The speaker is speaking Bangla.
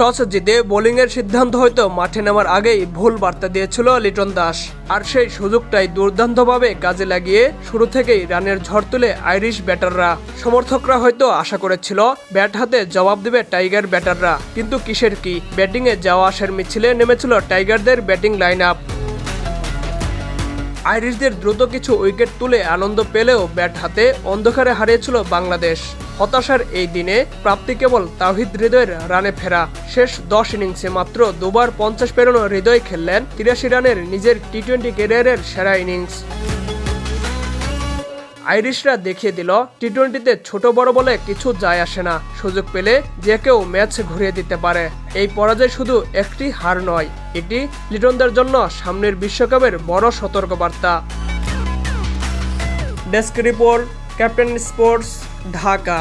টস জিতে বোলিংয়ের সিদ্ধান্ত হয়তো মাঠে নামার আগেই ভুল বার্তা দিয়েছিল লিটন দাস। আর সেই সুযোগটাই দুর্দান্তভাবে কাজে লাগিয়ে শুরু থেকেই রানের ঝড় তুলে আইরিশ ব্যাটাররা। সমর্থকরা হয়তো আশা করেছিল, ব্যাট হাতে জবাব দেবে টাইগার ব্যাটাররা। কিন্তু কিসের কি? ব্যাটিংয়ে যাওয়া আসার মিছিলে নেমেছিল টাইগারদের ব্যাটিং লাইন আপ আইরিশদের দ্রুত কিছু উইকেট তুলে আনন্দ পেলেও ব্যাট হাতে অন্ধকারে হারিয়েছিল বাংলাদেশ। হতাশার এই দিনে প্রাপ্তি কেবল তাহিদ হৃদয়ের রানে ফেরা। শেষ দশ ইনিংসে মাত্র দুবার পঞ্চাশ পেরোনো হৃদয় খেললেন তিরাশি রানের নিজের টি টোয়েন্টি ক্যারিয়ারের সেরা ইনিংস। আইরিশরা দেখিয়ে দিল টি টোয়েন্টিতে ছোট বড় বলে কিছু যায় আসে না। সুযোগ পেলে যে কেউ ম্যাচ ঘুরিয়ে দিতে পারে। এই পরাজয় শুধু একটি হার নয়, এটি লিটনদের জন্য সামনের বিশ্বকাপের বড় সতর্কবার্তা। Desk report, captain sports, Dhaka.